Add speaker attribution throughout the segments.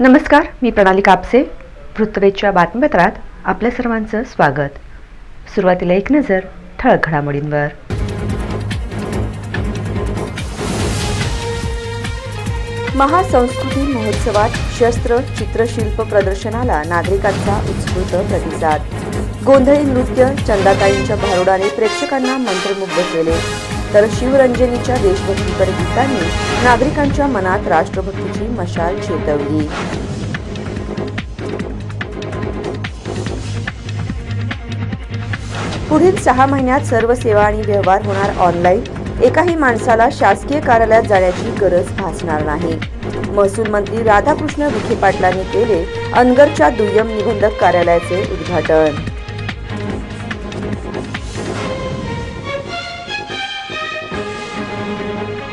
Speaker 1: नमस्कार मी प्रणाली कापसे. वृत्तवेधच्या बातमीपत्रात आपल्या सर्वांचं स्वागत. सुरुवातीला एक नजर ठळक घडामोडींवर. महासंस्कृती महोत्सवात शस्त्र चित्रशिल्प प्रदर्शनाला नागरिकांचा उत्स्फूर्त प्रतिसाद. गोंधळी नृत्य चंदाताईंच्या भारुडाने प्रेक्षकांना मंत्रमुग्ध केले. तर शिवरंजनीच्या देशभक्तीपर गीतांनी नागरिकांच्या मनात राष्ट्रभक्तीची मशाल चेतवली. पुढील सहा महिन्यात सर्व सेवा आणि व्यवहार होणार ऑनलाईन. एकाही माणसाला शासकीय कार्यालयात जाण्याची गरज भासणार नाही. महसूल मंत्री राधाकृष्ण विखे पाटलांनी केले अनगरच्या दुय्यम निबंधक कार्यालयाचे उद्घाटन.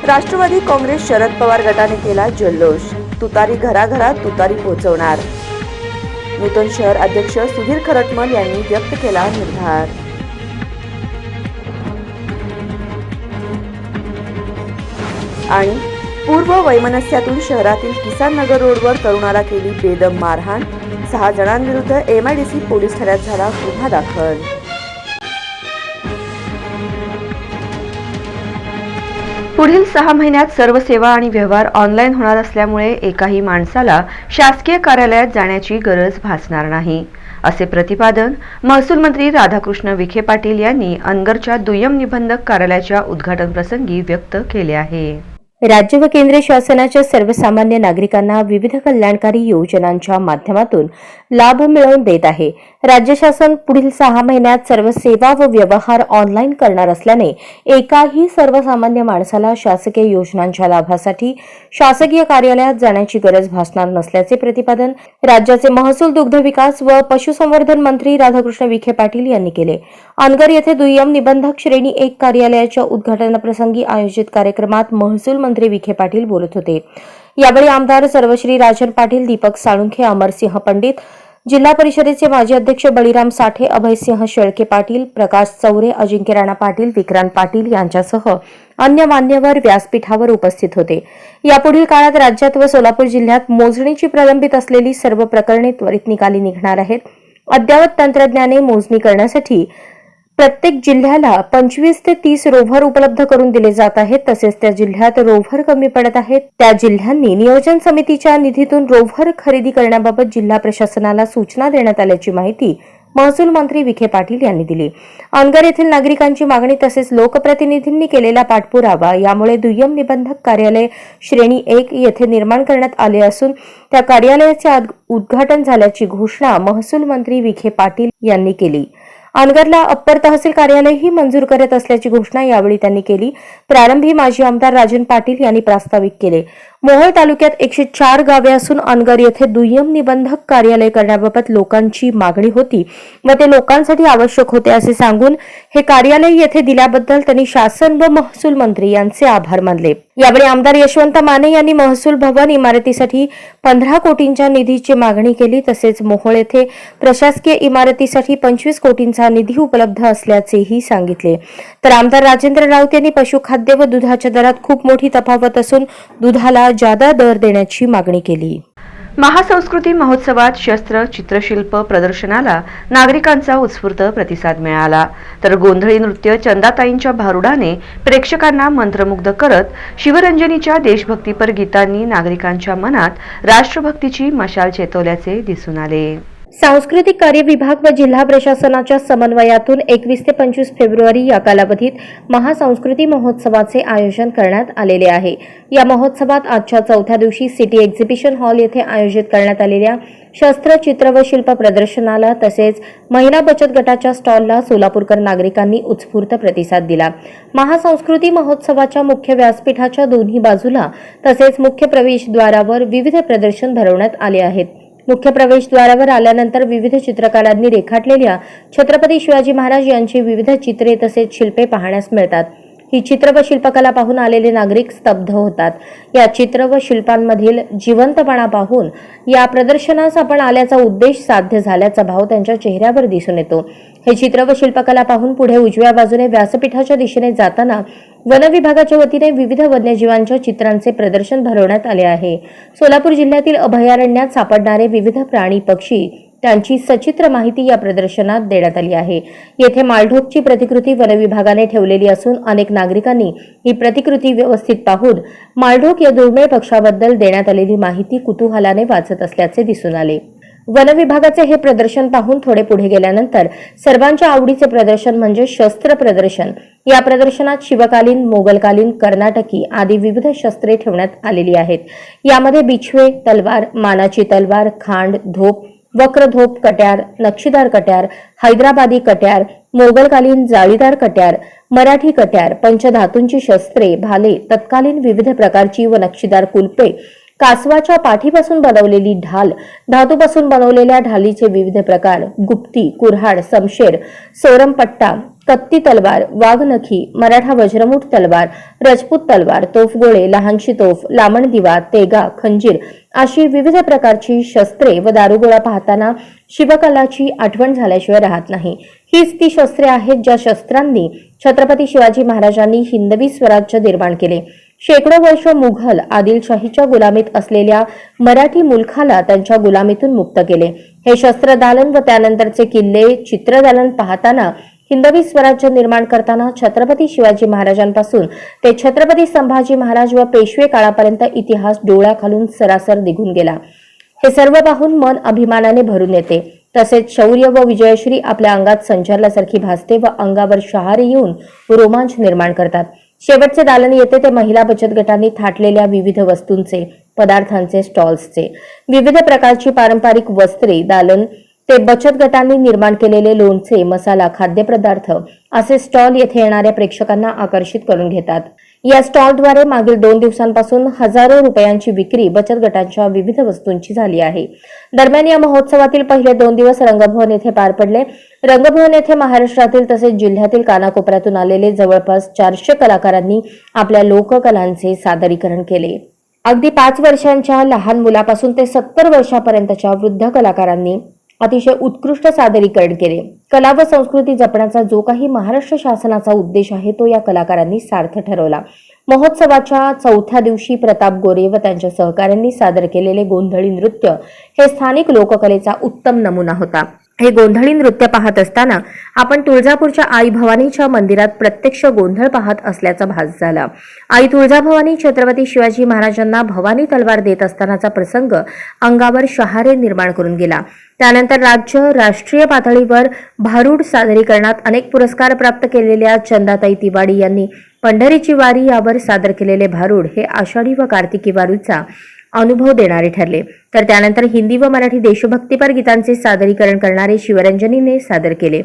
Speaker 1: राष्ट्रवादी काँग्रेस शरद पवार गटाने केला जल्लोष. तुतारी घराघरात तुतारी पोहोचवणार नूतन शहर अध्यक्ष सुधीर खरटमल यांनी व्यक्त केला निर्धार. आणि पूर्व वैमनस्यातून शहरातील किसान नगर रोडवर तरुणाला केली बेदम मारहाण. सहा जणांविरुद्ध एमआयडीसी पोलीस ठाण्यात झाला गुन्हा दाखल. पुढील सहा महिन्यात सर्व सेवा आणि व्यवहार ऑनलाईन होणार असल्यामुळे एकाही माणसाला शासकीय कार्यालयात जाण्याची गरज भासणार नाही. असे प्रतिपादन महसूल मंत्री राधाकृष्ण विखे पाटील यांनी अनगरच्या दुय्यम निबंधक कार्यालयाच्या उद्घाटन प्रसंगी व्यक्त केले आहे.
Speaker 2: राज्य व केंद्र शासनाच्या सर्वसामान्य नागरिकांना विविध कल्याणकारी योजनांच्या माध्यमातून लाभ मिळवून देत आहे. राज्य शासन पुढील सहा महिन्यात सर्व सेवा व व्यवहार ऑनलाईन करणार असल्याने एकाही सर्वसामान्य माणसाला शासकीय योजनांच्या लाभासाठी शासकीय कार्यालयात जाण्याची गरज भासणार नसल्याचे प्रतिपादन राज्याचे महसूल दुग्ध विकास व पशुसंवर्धन मंत्री राधाकृष्ण विखे पाटील यांनी केले. अनगर येथे दुय्यम निबंधक श्रेणी एक कार्यालयाच्या उद्घाटनाप्रसंगी आयोजित कार्यक्रमात महसूल मंत्री विखे पाटील बोलत होते. यावेळी आमदार सर्वश्री राजन पाटील दीपक साळुंखे अमरसिंह पंडित जिल्हा परिषदेचे माजी अध्यक्ष बळीराम साठे अभयसिंह शेळके पाटील प्रकाश चौरे अजिंक्य राणा पाटील विक्रांत पाटील यांच्यासह अन्य मान्यवर व्यासपीठावर उपस्थित होते. यापुढील काळात राज्यात व सोलापूर जिल्ह्यात मोजणीची प्रलंबित असलेली सर्व प्रकरणे त्वरित निकाली निघणार आहेत. अद्ययावत तंत्रज्ञाने मोजणी करण्यासाठी प्रत्येक जिल्ह्याला पंचवीस ते तीस रोव्हर उपलब्ध करून दिले जात आहेत. तसेच त्या जिल्ह्यात रोव्हर कमी पडत आहेत. त्या जिल्ह्यांनी नियोजन समितीच्या निधीतून रोव्हर खरेदी करण्याबाबत जिल्हा प्रशासनाला सूचना देण्यात आल्याची माहिती महसूल मंत्री विखे पाटील यांनी दिली. अनगर येथील नागरिकांची मागणी तसेच लोकप्रतिनिधींनी केलेला पाठपुरावा यामुळे दुय्यम निबंधक कार्यालय श्रेणी एक येथे निर्माण करण्यात आले असून त्या कार्यालयाचे उद्घाटन झाल्याची घोषणा महसूल मंत्री विखे पाटील यांनी केली. अनगरला अप्पर तहसील कार्यालयही मंजूर करत असल्याची घोषणा यावेळी त्यांनी केली. प्रारंभी माजी आमदार राजन पाटील यांनी प्रास्ताविक केले. मोहोळ तालुक्यात एकशे चार गावे असून अनगर येथे दुय्यम निबंधक कार्यालय करण्याबाबत लोकांची मागणी होती. व ते लोकांसाठी आवश्यक होते असे सांगून हे कार्यालय येथे दिल्याबद्दल त्यांनी शासन व महसूल मंत्री यांचे आभार मानले. यावेळी आमदार यशवंत माने यांनी महसूल भवन इमारतीसाठी पंधरा कोटींच्या निधीची मागणी केली. तसेच मोहोळ येथे प्रशासकीय इमारतीसाठी पंचवीस कोटींचा निधी उपलब्ध असल्याचेही सांगितले. तर आमदार राजेंद्र राऊत यांनी पशुखाद्य व दुधाच्या दरात खूप मोठी तफावत असून दुधाला जादा दर देण्याची मागणी केली.
Speaker 1: महासंस्कृती महोत्सवात शस्त्र चित्रशिल्प प्रदर्शनाला नागरिकांचा उत्स्फूर्त प्रतिसाद मिळाला. तर गोंधळी नृत्य चंदाताईंच्या भारुडाने प्रेक्षकांना मंत्रमुग्ध करत शिवरंजनीच्या देशभक्तीपर गीतांनी नागरिकांच्या मनात राष्ट्रभक्तीची मशाल चेतवल्याचे दिसून आले.
Speaker 2: सांस्कृतिक कार्य विभाग व जिल्हा प्रशासनाच्या समन्वयातून एकवीस ते पंचवीस फेब्रुवारी या कालावधीत महासंस्कृती महोत्सवाचे आयोजन करण्यात आलेले आहे. या महोत्सवात आजच्या चौथ्या दिवशी सिटी एक्झिबिशन हॉल येथे आयोजित करण्यात आलेल्या शस्त्र चित्र व शिल्प प्रदर्शनाला तसेच महिला बचत गटाच्या स्टॉलला सोलापूरकर नागरिकांनी उत्स्फूर्त प्रतिसाद दिला. महासंस्कृती महोत्सवाच्या मुख्य व्यासपीठाच्या दोन्ही बाजूला तसेच मुख्य प्रवेशद्वारावर विविध प्रदर्शन भरवण्यात आले आहेत. मुख्य प्रवेशद्वारावर आल्यानंतर विविध चित्रकारांनी रेखाटलेल्या छत्रपती शिवाजी महाराज यांची विविध चित्रे तसेच शिल्पे पाहण्यास मिळतात. ही चित्र व शिल्पकला पाहून आलेले नागरिक स्तब्ध होतात. या चित्र व शिल्पांमधील जिवंतपणा पाहून या प्रदर्शनास आपण आल्याचा उद्देश साध्य झाल्याचा भाव त्यांच्या चेहऱ्यावर दिसून येतो. हे चित्र व शिल्पकला पाहून पुढे उजव्या बाजूने व्यासपीठाच्या दिशेने जाताना वन विभागाच्या वतीने विविध वन्यजीवांच्या चित्रांचे प्रदर्शन भरवण्यात आले आहे. सोलापूर जिल्ह्यातील अभयारण्यात सापडणारे विविध प्राणी पक्षी त्यांची सचित्र माहिती या प्रदर्शनात देण्यात आली आहे. येथे मालढोकची प्रतिकृती वनविभागाने ठेवलेली असून अनेक नागरिकांनी ही प्रतिकृती व्यवस्थित पाहून मालढोक या दुर्मिळ पक्षाबद्दल देण्यात आलेली माहिती कुतूहलाने वाचत असल्याचे दिसून आले. वन विभागाचे हे प्रदर्शन पाहून थोडे पुढे गेल्यानंतर सर्वांच्या आवडीचे प्रदर्शन म्हणजे शस्त्र प्रदर्शन. या प्रदर्शनात शिवकालीन मोगलकालीन कर्नाटकी आदी विविध शस्त्रे ठेवण्यात आलेली आहेत. यामध्ये बिछवे तलवार मानाची तलवार खांड धोप वक्रधोप कट्यार नक्षीदार कट्यार हैदराबादी कट्यार मोगलकालीन जाळीदार कट्यार मराठी कट्यार पंचधातूंची शस्त्रे भाले तत्कालीन विविध प्रकारची व नक्षीदार कुलपे कासवाच्या पाठीपासून बनवलेली ढाल धातूपासून बनवलेल्या ढालीचे विविध प्रकार गुप्ती कुऱ्हाड समशेर सोरमपट्टा कत्ती तलवार वाघनखी मराठा वज्रमुठ तलवार रजपूत तलवार तोफगोळे लहानशी तोफ लामण दिवा तेगा खंजीर अशी विविध प्रकारची शस्त्रे व दारुगोळा पाहताना शिवकलाची आठवण झाल्याशिवाय राहत नाही. हीच ती शस्त्रे आहेत ज्या शस्त्रांनी छत्रपती शिवाजी महाराजांनी हिंदवी स्वराज्य निर्माण केले. शेकडो वर्ष मुघल आदिलशाहीच्या गुलामीत असलेल्या मराठी मुलखाला त्यांच्या गुलामीतून मुक्त केले. हे शस्त्रदालन व त्यानंतरचे किल्ले चित्रदालन पाहताना हिंदवी स्वराज्य निर्माण करताना छत्रपती शिवाजी महाराजांपासून ते छत्रपती संभाजी महाराज व पेशवे काळापर्यंत इतिहास डोळ्याखालून सरासर निघून गेला. हे सर्व पाहून मन अभिमानाने भरून येते. तसेच शौर्य व विजयश्री आपल्या अंगात संचारल्यासारखी भासते व अंगावर शहारे येऊन रोमांच निर्माण करतात. शेवटचे दालन येते ते महिला बचत गटांनी थाटलेल्या विविध वस्तूंचे पदार्थांचे स्टॉल्सचे. विविध प्रकारची पारंपरिक वस्त्रे दालन ते बचत गटांनी निर्माण केलेले लोणचे मसाला खाद्यपदार्थ असे स्टॉल येथे येणाऱ्या प्रेक्षकांना आकर्षित करून घेतात. या स्टॉलद्वारे मागील दोन दिवसांपासून हजारो रुपयांची विक्री बचत गटांच्या विविध वस्तूंची झाली आहे. दरम्यान या महोत्सवातील पहिले दोन दिवस रंगभवन येथे पार पडले. रंगभवन येथे महाराष्ट्रातील तसेच जिल्ह्यातील कानाकोपऱ्यातून आलेले जवळपास चारशे कलाकारांनी आपल्या लोककलांचे सादरीकरण केले. अगदी पाच वर्षांच्या लहान मुलापासून ते सत्तर वर्षापर्यंतच्या वृद्ध कलाकारांनी अतिशय उत्कृष्ट सादरीकरण केले. कला व संस्कृती जपण्याचा जो काही महाराष्ट्र शासनाचा उद्देश आहे तो या कलाकारांनी सार्थ ठरवला. महोत्सवाच्या चौथ्या दिवशी प्रताप गोरे व त्यांच्या सहकाऱ्यांनी सादर केलेले गोंधळी नृत्य हे स्थानिक लोककलेचा उत्तम नमुना होता. हे गोंधळी नृत्य पाहत असताना आपण तुळजापूरच्या आई भवानीच्या मंदिरात प्रत्यक्ष गोंधळ पाहत असल्याचा भास झाला. आई तुळजाभवानी छत्रपती शिवाजी महाराजांना भवानी तलवार देत असतानाचा प्रसंग अंगावर शहारे निर्माण करून गेला. त्यानंतर राज्य राष्ट्रीय पातळीवर भारूड सादरीकरणात अनेक पुरस्कार प्राप्त केलेल्या चंदाताई तिवाडी यांनी पंढरीची वारी यावर सादर केलेले भारूड हे आषाढी व कार्तिकी वारूचा अनुभव देणारे ठरले. तर त्यानंतर हिंदी व मराठी देशभक्तीपर गीतांचे सादरीकरण करणारे शिवरंजनीने सादर केले.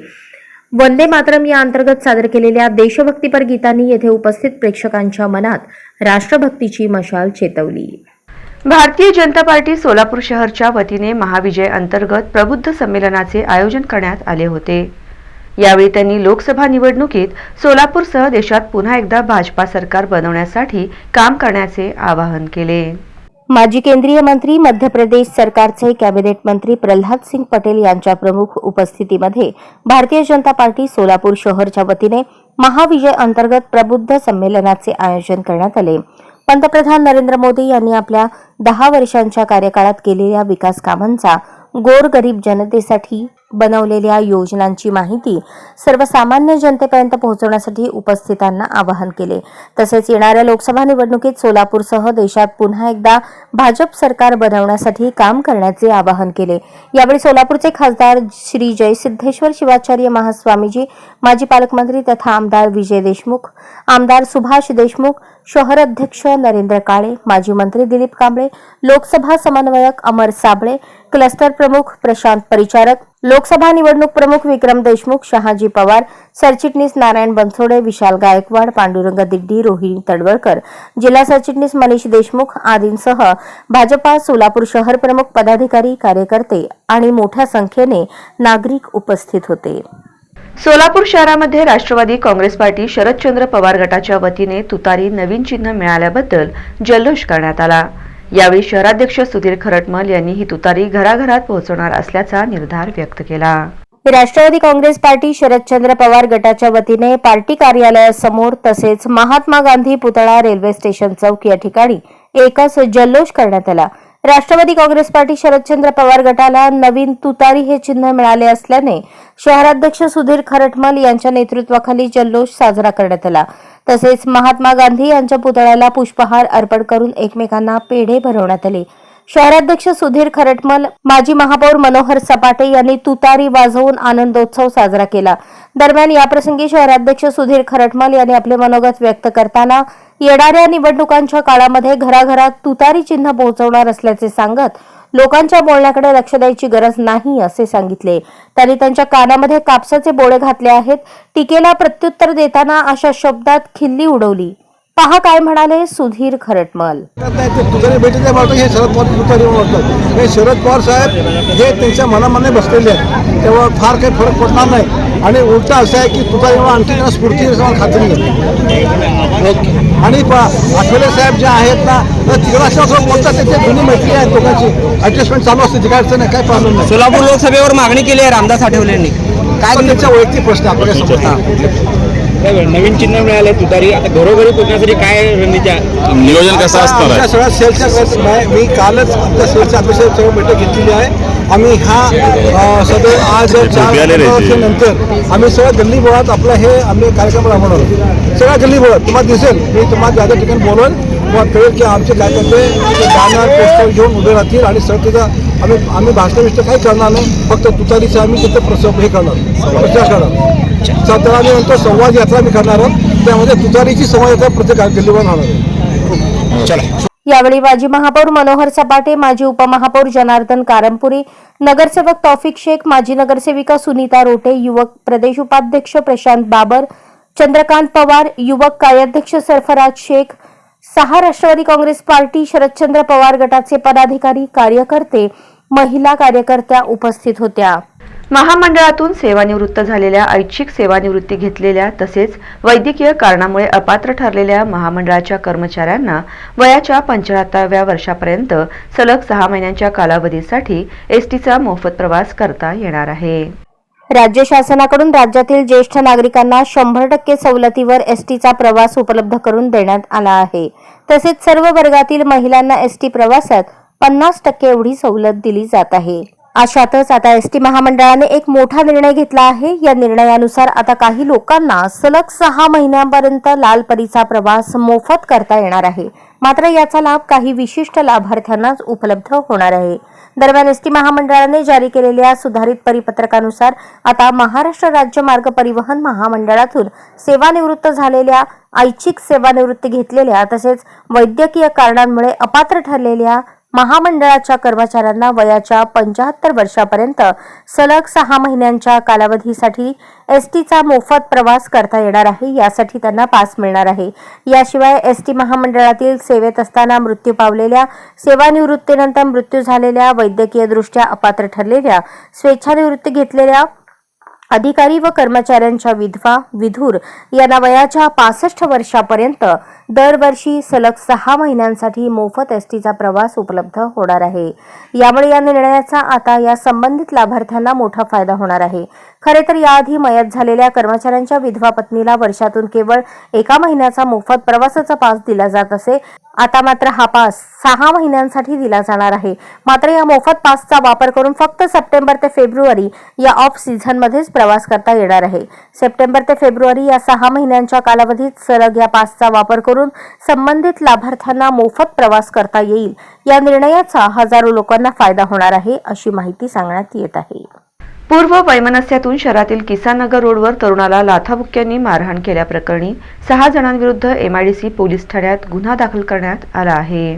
Speaker 2: वंदे मातरम या अंतर्गत सादर केलेल्या देशभक्तीपर गीतांनी येथे उपस्थित प्रेक्षकांच्या मनात राष्ट्रभक्तीची मशाल चेतवली.
Speaker 1: भारतीय जनता पार्टी सोलापूर शहरच्या वतीने महाविजय अंतर्गत प्रबुद्ध संमेलनाचे आयोजन करण्यात आले होते. यावेळी त्यांनी लोकसभा निवडणुकीत सोलापूरसह देशात पुन्हा एकदा भाजपा सरकार बनवण्यासाठी काम करण्याचे आवाहन केले.
Speaker 2: माजी केंद्रीय मंत्री मध्य प्रदेश सरकारचे कॅबिनेट मंत्री प्रल्हाद सिंग पटेल यांच्या प्रमुख उपस्थितीमध्ये भारतीय जनता पार्टी सोलापूर शहरच्या वतीने महाविजय अंतर्गत प्रबुद्ध संमेलनाचे आयोजन करण्यात आले. पंतप्रधान नरेंद्र मोदी यांनी आपल्या दहा वर्षांच्या कार्यकाळात केलेल्या विकास कामांचा गोरगरीब जनतेसाठी बनवलेल्या योजनांची माहिती सर्वसामान्य जनतेपर्यंत पोहोचवण्यासाठी उपस्थितांना आवाहन केले. तसेच येणाऱ्या लोकसभा निवडणुकीत सोलापूरसह देशात पुन्हा एकदा भाजप सरकार बनवण्यासाठी काम करण्याचे आवाहन केले. यावेळी सोलापूरचे खासदार श्री जयसिद्धेश्वर शिवाचार्य महास्वामीजी माजी पालकमंत्री तथा आमदार विजय देशमुख आमदार सुभाष देशमुख शहर अध्यक्ष नरेंद्र काळे माजी मंत्री दिलीप कांबळे लोकसभा समन्वयक अमर साबळे क्लस्टर प्रमुख प्रशांत परिचारक लोकसभा निवडणूक प्रमुख विक्रम देशमुख शहाजी पवार सरचिटणीस नारायण बनसोडे विशाल गायकवाड पांडुरंग दिड्डी रोहिणी तडवळकर जिल्हा सरचिटणीस मनीष देशमुख आदींसह भाजपा सोलापूर शहर प्रमुख पदाधिकारी कार्यकर्ते आणि मोठ्या संख्येने नागरिक उपस्थित होते.
Speaker 1: सोलापूर शहरामध्ये राष्ट्रवादी काँग्रेस पार्टी शरदचंद्र पवार गटाच्या वतीने तुतारी नवीन चिन्ह मिळाल्याबद्दल जल्लोष करण्यात आला. यावेळी शहराध्यक्ष सुधीर खरटमल यांनी ही तुतारी घराघरात पोहोचवणार असल्याचा निर्धार व्यक्त केला.
Speaker 2: राष्ट्रवादी काँग्रेस पार्टी शरदचंद्र पवार गटाच्या वतीने पार्टी कार्यालयासमोर तसेच महात्मा गांधी पुतळा रेल्वे स्टेशन चौक या ठिकाणी एकच जल्लोष करण्यात आला. राष्ट्रवादी काँग्रेस पार्टी शरदचंद्र पवार गटाला नवीन तुतारी हे चिन्ह मिळाले असल्याने शहराध्यक्ष सुधीर खरटमल यांच्या नेतृत्वाखाली जल्लोष साजरा करण्यात आला. तसेच महात्मा गांधी यांच्या पुतळ्याला पुष्पहार अर्पण करून एकमेकांना पेढे भरवण्यात आले. शहराध्यक्ष सुधीर खरटमल माजी महापौर मनोहर सपाटे यांनी तुतारी वाजवून आनंदोत्सव साजरा केला. दरम्यान याप्रसंगी शहराध्यक्ष सुधीर खरटमल यांनी आपले मनोगत व्यक्त करताना येणाऱ्या निवडणुकांच्या काळामध्ये घराघरात तुतारी चिन्ह पोहोचवणार असल्याचे सांगत लोकांच्या बोलण्याकडे लक्ष द्यायची गरज नाही असे सांगितले. त्यांनी त्यांच्या कानामध्ये कापसाचे बोळे घातले आहेत. टीकेला प्रत्युत्तर देताना अशा शब्दात खिल्ली उडवली. पहा काय म्हणाले सुधीर खरटमल.
Speaker 3: हे शरद पवार म्हणतात हे शरद पवार साहेब हे त्यांच्या मनामाने बसलेले आहेत. तेव्हा फार काही फरक पडणार नाही. आणि उलटा असं आहे की तुतारीमुळे आणखी त्यांना स्फूर्ती खात्री आहे ओके. आणि प आठवले साहेब जे आहेत ना तर तिकडं असं बोलतात ते जुनी मैत्री आहे दोघांची. ॲडजस्टमेंट चालू असते अडचण नाही काय प्रॉब्लेम नाही.
Speaker 4: सोलापूर लोकसभेवर मागणी केली आहे रामदास आठवले यांनी
Speaker 3: काय त्यांचा वैयक्तिक प्रश्न आपल्याला समजता.
Speaker 4: नवीन चिन्ह मिळाले तुतारी आता घरोघरी पोहोचण्यासाठी काय रणनीती आहे?
Speaker 5: नियोजन कसं आहे
Speaker 3: सगळ्या सेलच्या मी- कालच आमच्या सेलच्या अतिशय सर्व बैठक घेतलेली आहे आम्ही हा सदैव आज. वर्षानंतर आम्ही सगळ्या गल्ली बोळात आपलं हे आम्ही कार्यक्रम राबवणार आहोत सगळ्या गल्ली बोळात तुम्हाला दिसेल मी तुम्हाला ज्या ज्या ठिकाणी बोलवून तुम्हाला कळेल की आमचे कार्यकर्ते ते बॅनर पोस्टर घेऊन उभे राहतील आणि सर तिथं आम्ही आम्ही भाषण बिष्ट काही करणार नाही फक्त तुतारीचं आम्ही तिथं प्रसव हे करणार प्रचार करणार. आम्ही म्हणतो संवाद यात्रा आम्ही करणार आहोत त्यामध्ये तुतारीची संवाद यात्रा प्रत्येक गल्लीवर होणार आहे.
Speaker 2: यावेळी माजी महापौर मनोहर सपाटे माजी उपमहापौर जनार्दन कारंपुरी नगरसेवक तौफिक शेख माजी नगरसेविका सुनीता रोटे युवक प्रदेश उपाध्यक्ष प्रशांत बाबर चंद्रकांत पवार युवक कार्याध्यक्ष सरफराज शेख सहा राष्ट्रवादी काँग्रेस पार्टी शरदचंद्र पवार गटाचे पदाधिकारी कार्यकर्ते महिला कार्यकर्त्या उपस्थित होत्या.
Speaker 1: महामंडळातून सेवानिवृत्त झालेल्या ऐच्छिक सेवानिवृत्ती घेतलेल्या तसेच वैद्यकीय कारणामुळे अपात्र ठरलेल्या महामंडळाच्या कर्मचाऱ्यांना वयाच्या पंच्याहत्तराव्या वर्षापर्यंत सलग सहा महिन्यांच्या कालावधीसाठी एसटीचा मोफत प्रवास करता येणार आहे.
Speaker 2: राज्य शासनाकडून राज्यातील ज्येष्ठ नागरिकांना शंभर टक्के सवलतीवर एसटीचा प्रवास उपलब्ध करून देण्यात आला आहे. तसेच सर्व वर्गातील महिलांना एसटी प्रवासात पन्नास टक्के एवढी सवलत दिली जात आहे. अशातच आता एस टी महामंडळाने एक मोठा निर्णय घेतला आहे. या निर्णयानुसार आता काही लोकांना सलग सहा महिन्यांपर्यंत लाल परीचा प्रवास मोफत करता येणार आहे. मात्र याचा लाभ काही विशिष्ट लाभार्थ्यांनाच उपलब्ध होणार आहे. दरम्यान एस टी महामंडळाने जारी केलेल्या सुधारित परिपत्रकानुसार आता महाराष्ट्र राज्य मार्ग परिवहन महामंडळातून सेवानिवृत्त झालेल्या ऐच्छिक सेवानिवृत्ती घेतलेल्या तसेच वैद्यकीय कारणांमुळे अपात्र ठरलेल्या महामंडळाच्या कर्मचाऱ्यांना वयाच्या पंचाहत्तर वर्षापर्यंत सलग सहा महिन्यांच्या कालावधीसाठी एसटीचा मोफत प्रवास करता येणार आहे. यासाठी त्यांना पास मिळणार आहे. याशिवाय एसटी महामंडळातील सेवेत असताना मृत्यू पावलेल्या सेवानिवृत्तीनंतर मृत्यू झालेल्या वैद्यकीयदृष्ट्या अपात्र ठरलेल्या स्वेच्छानिवृत्ती घेतलेल्या अधिकारी व कर्मचाऱ्यांच्या विधवा विधूर यांना वयाच्या पासष्ट वर्षापर्यंत दरवर्षी सलग सहा महिन्यांसाठी मोफत एसटीचा प्रवास उपलब्ध होणार आहे. यामुळे या निर्णयाचा आता या संबंधित लाभार्थ्यांना मोठा फायदा होणार आहे. खरे तर याआधी मयत झालेल्या कर्मचाऱ्यांच्या विधवा पत्नीला वर्षातून केवळ एका महिन्याचा मोफत प्रवासाचा पास दिला जात असे आता मात्र हा पास सहा महिन्यांसाठी दिला जाणार आहे. मात्र या मोफत पासचा वापर करून फक्त सप्टेंबर ते फेब्रुवारी या ऑफ सीझन मध्येच प्रवास करता येणार आहे. सप्टेंबर ते फेब्रुवारी या सहा महिन्यांच्या कालावधीत सलग या पासचा वापर करून संबंधित लाभार्थ्यांना मोफत प्रवास करता येईल. या निर्णयाचा हजारो लोकांना फायदा होणार आहे अशी माहिती सांगण्यात येत आहे.
Speaker 1: पूर्व वैमनस्यातून शहरातील किसाननगर रोडवर तरुणाला लाथाबुक्क्यांनी मारहाण केल्याप्रकरणी सहा जणांविरुद्ध एमआयडीसी पोलीस ठाण्यात गुन्हा दाखल करण्यात आला आहे.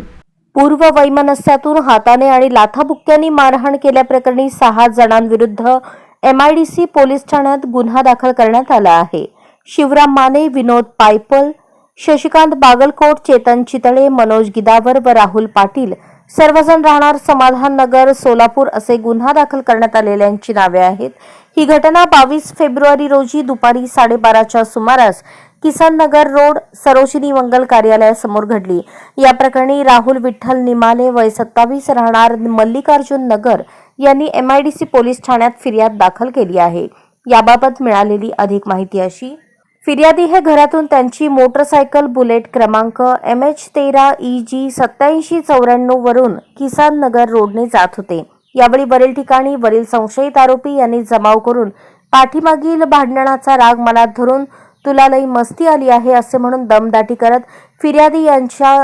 Speaker 2: पूर्व वैमनस्यातून हाताने आणि लाथाबुक्क्यांनी मारहाण केल्याप्रकरणी सहा जणांविरुद्ध एमआयडीसी पोलीस ठाण्यात गुन्हा दाखल करण्यात आला आहे. शिवराम माने विनोद पायपल शशिकांत बागलकोट चेतन चितळे मनोज गिदावर व राहुल पाटील सर्वजण राहणार समाधान नगर सोलापूर असे गुन्हा दाखल करण्यात आलेल्यांची नावे आहेत. ही घटना बावीस फेब्रुवारी रोजी दुपारी साडेबाराच्या सुमारास किसन नगर रोड सरोजिनी मंगल कार्यालयासमोर घडली. या प्रकरणी राहुल विठ्ठल निमाले वय सत्तावीस राहणार मल्लिकार्जुन नगर यांनी एमआयडीसी पोलीस ठाण्यात फिर्याद दाखल केली आहे. याबाबत मिळालेली अधिक माहिती अशी फिर्यादी हे घरातून त्यांची मोटरसायकल बुलेट क्रमांक एम एच तेरा ई जी सत्याऐंशी चौऱ्याण्णव वरून किसान नगर रोडने जात होते. यावेळी वरील ठिकाणी वरील संशयित आरोपी यांनी जमाव करून पाठीमागील भांडणाचा राग मनात धरून तुला लई मस्ती आली आहे असे म्हणून दमदाटी करत फिर्यादी यांच्या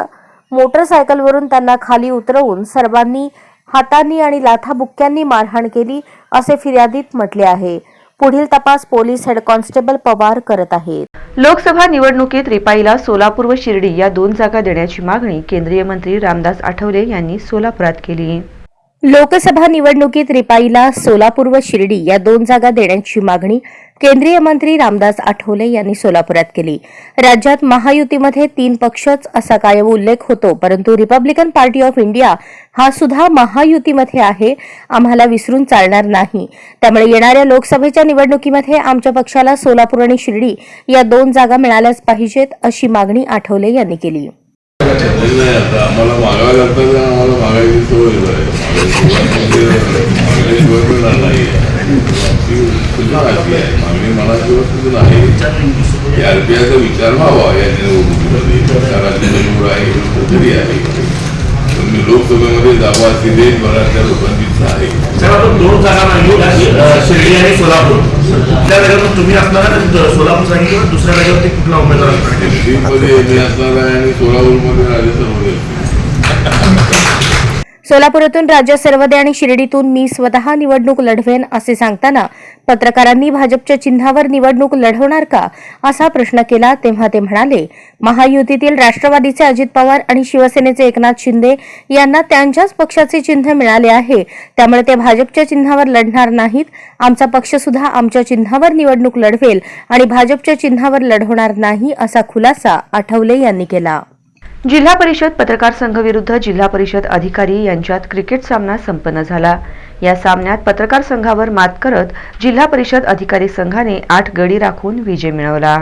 Speaker 2: मोटरसायकलवरून त्यांना खाली उतरवून सर्वांनी हातांनी आणि लाथाबुक्क्यांनी मारहाण केली असे फिर्यादीत म्हटले आहे. पुढील तपास पोलीस हेड कॉन्स्टेबल पवार करत आहेत.
Speaker 1: लोकसभा निवडणुकीत रिपाईला सोलापूर व शिर्डी या दोन जागा देण्याची मागणी केंद्रीय मंत्री रामदास आठवले यांनी सोलापुरात केली.
Speaker 2: लोकसभा निवडणुकीत रिपाईला सोलापूर व शिर्डी या दोन जागा देण्याची मागणी केंद्रीय मंत्री रामदास आठवले यांनी सोलापुरात केली. राज्यात महायुतीमध्ये तीन पक्षच असा कायम उल्लेख होतो परंतु रिपब्लिकन पार्टी ऑफ इंडिया हा सुद्धा महायुतीमध्ये आहे आम्हाला विसरून चालणार नाही. त्यामुळे येणाऱ्या लोकसभेच्या निवडणुकीमध्ये आमच्या पक्षाला सोलापूर आणि शिर्डी या दोन जागा मिळाल्याच पाहिजेत अशी मागणी आठवले यांनी केली.
Speaker 5: आम्हाला मागावं लागतं आम्हाला मागायची सवय मागण्याशिवाय मिळणार नाही अशी आहे मागणी मनाशिवाय विचार व्हावा या निवडणुकीमध्ये निवड आहे तरी आहे पण मी लोकसभेमध्ये जावा अशी देशभरातल्या लोकांची इच्छा आहे
Speaker 6: दोन जागा शिर्डी आणि सोलापूर. त्या जागेवर तुम्ही असणार सोलापूर सांगितलं दुसऱ्या जागेवरती कुठला उमेदवार असणार
Speaker 5: सोलापूर मी असणार आहे आणि सोलापूरमध्ये
Speaker 2: सोलापुरातून राज्य सर्वदे आणि शिर्डीतून मी स्वतः निवडणूक लढवेन असे सांगताना पत्रकारांनी भाजपच्या चिन्हावर निवडणूक लढवणार का असा प्रश्न केला तेव्हा ते म्हणाले महायुतीतील राष्ट्रवादीचे अजित पवार आणि शिवसेनेचे एकनाथ शिंदे यांना त्यांच्याच पक्षाचे चिन्ह मिळाले आहे. त्यामुळे ते भाजपच्या चिन्हावर लढणार नाहीत. आमचा पक्ष सुद्धा आमच्या चिन्हावर निवडणूक लढवेल आणि भाजपच्या चिन्हावर लढवणार नाही असा खुलासा आठवले यांनी केला.
Speaker 1: जिल्हा परिषद पत्रकार संघ विरुद्ध जिल्हा परिषद अधिकारी यांच्यात क्रिकेट सामना संपन्न झाला. या सामन्यात पत्रकार संघावर मात करत जिल्हा परिषद अधिकारी संघाने आठ गडी राखून विजय मिळवला.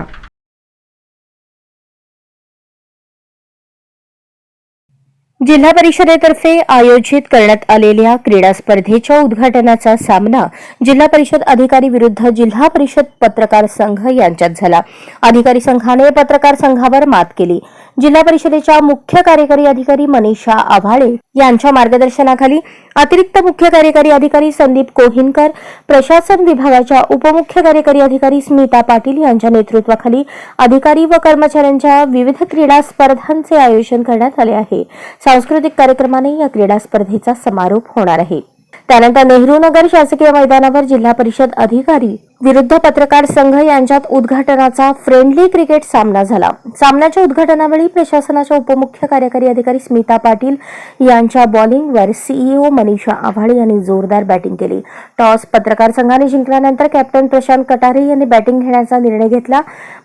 Speaker 2: जिल्हा परिषदेतर्फे आयोजित करण्यात आलेल्या क्रीडा स्पर्धेच्या उद्घाटनाचा सामना जिल्हा परिषद अधिकारी विरुद्ध जिल्हा परिषद पत्रकार संघ यांच्यात झाला. अधिकारी संघाने पत्रकार संघावर मात केली. जिल्हा परिषदेच्या मुख्य कार्यकारी अधिकारी मनीषा आव्हाळे यांच्या मार्गदर्शनाखाली अतिरिक्त मुख्य कार्यकारी अधिकारी संदीप कोहिनकर प्रशासन विभागाच्या उपमुख्य कार्यकारी अधिकारी स्मिता पाटील यांच्या नेतृत्वाखाली अधिकारी व कर्मचाऱ्यांच्या विविध क्रीडा स्पर्धांचे आयोजन करण्यात आले आहे. सांस्कृतिक कार्यक्रमाने या क्रीडा स्पर्धेचा समारोप होणार आहे. त्यानंतर नेहरू नगर शासकीय मैदानावर जिल्हा परिषद अधिकारी विरुद्ध पत्रकार संघ यांच्यात उद्घाटनाचा फ्रेंडली क्रिकेट सामना झाला. सामन्याच्या उद्घाटनावेळी प्रशासनाच्या उपमुख्य कार्यकारी अधिकारी स्मिता पाटील यांच्या बॉलिंगवर सीईओ मनीषा आव्हाळे यांनी जोरदार बॅटिंग केली. टॉस पत्रकार संघाने जिंकल्यानंतर कॅप्टन प्रशांत कटारे यांनी बॅटिंग घेण्याचा निर्णय घेतला.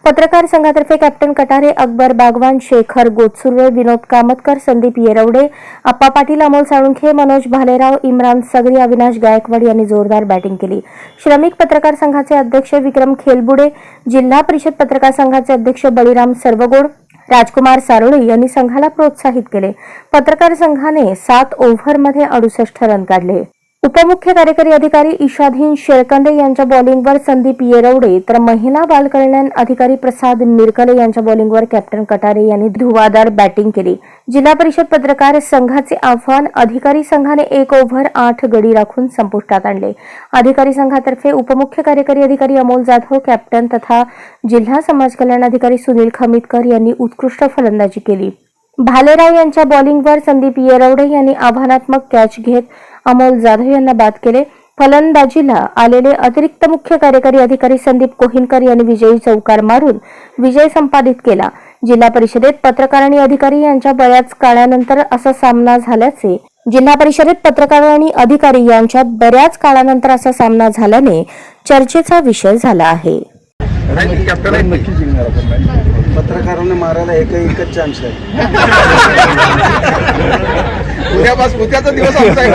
Speaker 2: पत्रकार संघातर्फे कॅप्टन कटारे अकबर बागवान शेखर गोतसुर्वे विनोद कामतकर संदीप येरवडे अप्पा पाटील अमोल साळुंखे मनोज भालेराव इम्रान सगरी अविनाश गायकवाड यांनी जोरदार बॅटिंग केली. श्रमिक पत्रकार संघाचे अध्यक्ष विक्रम खेलबुडे जिल्हा परिषद पत्रकार संघाचे अध्यक्ष बळीराम सर्वगोड राजकुमार सारोळे यांनी संघाला प्रोत्साहित केले. पत्रकार संघाने सात ओव्हरमध्ये अडुसष्ट रन काढले. उपमुख्य कार्यकारी अधिकारी ईशाधीन शेळकंदे यांच्या बॉलिंगवर संदीप येरवडे तर महिला बालकल्याण अधिकारी प्रसाद मिरकले यांच्या बॉलिंगवर कॅप्टन कटारे यांनी धुवादार बॅटिंग केली. जिल्हा परिषद पत्रकार संघाचे आव्हान अधिकारी संघाने एक ओव्हर आठ गडी राखून संपुष्टात आणले. अधिकारी संघातर्फे उपमुख्य कार्यकारी अधिकारी अमोल जाधव कॅप्टन तथा जिल्हा समाज कल्याण अधिकारी सुनील खमितकर यांनी उत्कृष्ट फलंदाजी केली. भालेराव यांच्या बॉलिंगवर संदीप येरवडे यांनी आव्हानात्मक कॅच घेत अमोल जाधव यांना बाद केले. फलंदाजीला आलेले अतिरिक्त मुख्य कार्यकारी अधिकारी संदीप कोहिनकर यांनी विजयी चौकार मारून विजय संपादित केला. जिल्हा परिषदेत पत्रकार आणि अधिकारी यांच्या बऱ्याच काळानंतर असा सामना झाल्याचे जिल्हा परिषदेत पत्रकार आणि अधिकारी यांच्यात बऱ्याच काळानंतर असा सामना झाल्याने चर्चेचा विषय झाला आहे.
Speaker 7: पत्रकारांना मारायला एक एकच चान्स आहे.
Speaker 3: उद्यापासून उद्याचा दिवस आमचा आहे.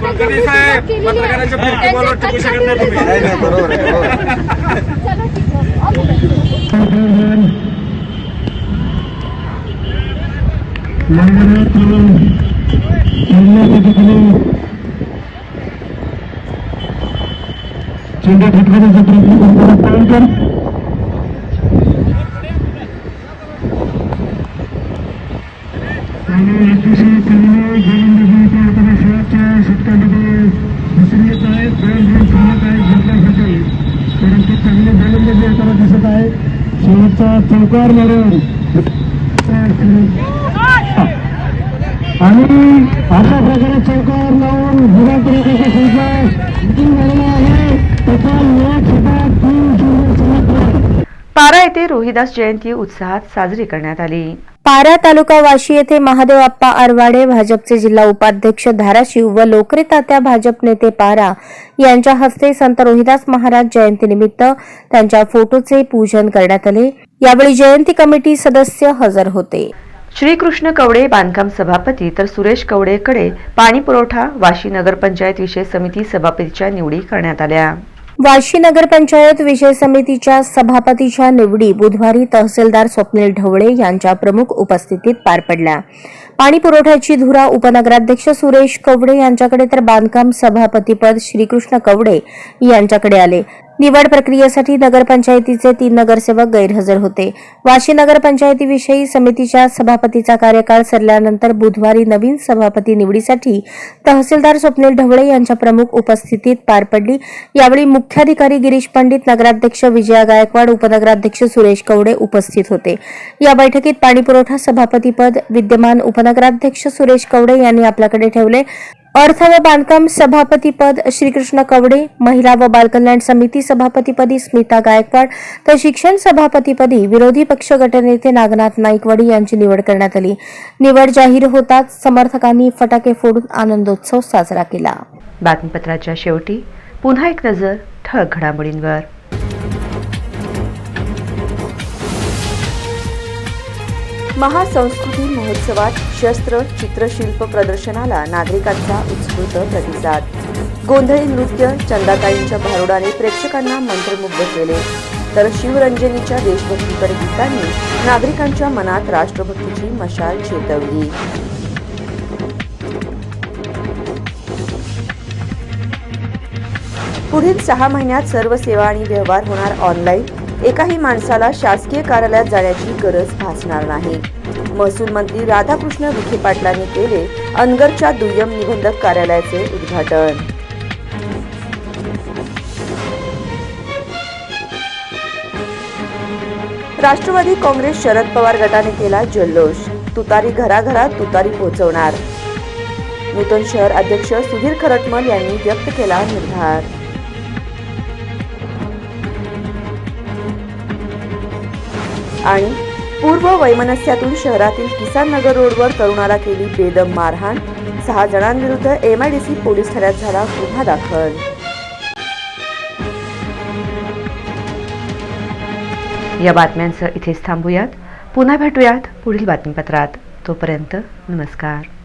Speaker 4: कुलकर्णी साहेब पत्रकारांच्या फिरकीबरोबर टिकू शकत नाही तुम्ही.
Speaker 3: बरोबर आहे.
Speaker 7: परंतु शेवटचा चौकार आणि अशा प्रकारे चौकार लावून विराट कोहलीचा संघ जिंकून गेलेला आहे. होता तीन
Speaker 1: पारा येथे रोहिदास जयंती उत्साहात साजरी करण्यात आली.
Speaker 2: पारा तालुका वाशी येथे महादेव आप्पा आरवाडे भाजपचे जिल्हा उपाध्यक्ष धाराशिव व लोकरे तात्या भाजप नेते पारा यांच्या हस्ते संत रोहिदास महाराज जयंतीनिमित्त त्यांच्या फोटोचे पूजन करण्यात आले. यावेळी जयंती कमिटी सदस्य हजर होते.
Speaker 1: श्रीकृष्ण कवडे बांधकाम सभापती तर सुरेश कवडेकडे पाणी पुरवठा वाशी नगरपंचायत विषय समिती सभापतीच्या निवडी करण्यात आल्या.
Speaker 2: वाशी नगरपंचायत विषय समितीच्या सभापतीच्या निवडी बुधवारी तहसीलदार स्वप्नील ढवळे यांच्या प्रमुख उपस्थितीत पार पडल्या. पाणी पुरवठ्याची धुरा उपनगराध्यक्ष सुरेश कवडे यांच्याकडे तर बांधकाम सभापतीपद श्रीकृष्ण कवडे यांच्याकडे आले. निवड प्रक्रियेसाठी नगरपंचायतीचे तीन नगरसेवक गैरहजर होते. वाशी नगरपंचायतीविषयी समितीच्या सभापतीचा कार्यकाळ सरल्यानंतर बुधवारी नवीन सभापती निवडीसाठी तहसीलदार स्वप्नील ढवळे यांच्या प्रमुख उपस्थितीत पार पडली. यावेळी मुख्याधिकारी गिरीश पंडित नगराध्यक्ष विजया गायकवाड उपनगराध्यक्ष सुरेश कवडे उपस्थित होते. या बैठकीत पाणीपुरवठा सभापतीपद विद्यमान उपनगराध्यक्ष सुरेश कवडे यांनी आपल्याकडे ठेवले. अर्थ व बांधकाम सभापतीपद श्रीकृष्ण कवडे महिला व बालकल्याण समिती सभापतीपदी स्मिता गायकवाड तर शिक्षण सभापतीपदी विरोधी पक्ष गटनेते नागनाथ नाईकवाडी यांची निवड करण्यात आली. निवड जाहीर होताच समर्थकांनी फटाके फोडून आनंदोत्सव साजरा केला.
Speaker 1: बातमीपत्राच्या शेवटी पुन्हा एक नजर ठळक घडामोडींवर. महासंस्कृती महोत्सवात शस्त्र चित्रशिल्प प्रदर्शनाला नागरिकांचा उत्स्फूर्त प्रतिसाद. गोंधळी नृत्य चंदाताईंच्या भारुडाने प्रेक्षकांना मंत्रमुग्ध केले. तर शिवरंजनीच्या देशभक्तीपर गीतांनी नागरिकांच्या मनात राष्ट्रभक्तीची मशाल चेतवली. पुढील सहा महिन्यात सर्व सेवा आणि व्यवहार होणार ऑनलाईन एकाही माणसाला शासकीय कार्यालयात जाण्याची गरज भासणार नाही. महसूल मंत्री राधाकृष्ण विखे पाटलांनी केले अनगरच्या दुय्यम निबंधक कार्यालयाचे उद्घाटन. राष्ट्रवादी काँग्रेस शरद पवार गटाने केला जल्लोष. तुतारी घराघरात तुतारी पोहोचवणार नूतन शहर अध्यक्ष सुधीर खरटमल यांनी व्यक्त केला निर्धार. आणि पूर्व वैमनस्यातून शहरातील किसान नगर रोडवर तरुणाला केली बेदम मारहाण. सहा जणांविरुद्ध सी पोलीस ठाण्यात झाला गुन्हा दाखल. या बातम्यांचं इथेच थांबूयात. पुन्हा भेटूयात पुढील बातमीपत्रात. तोपर्यंत नमस्कार.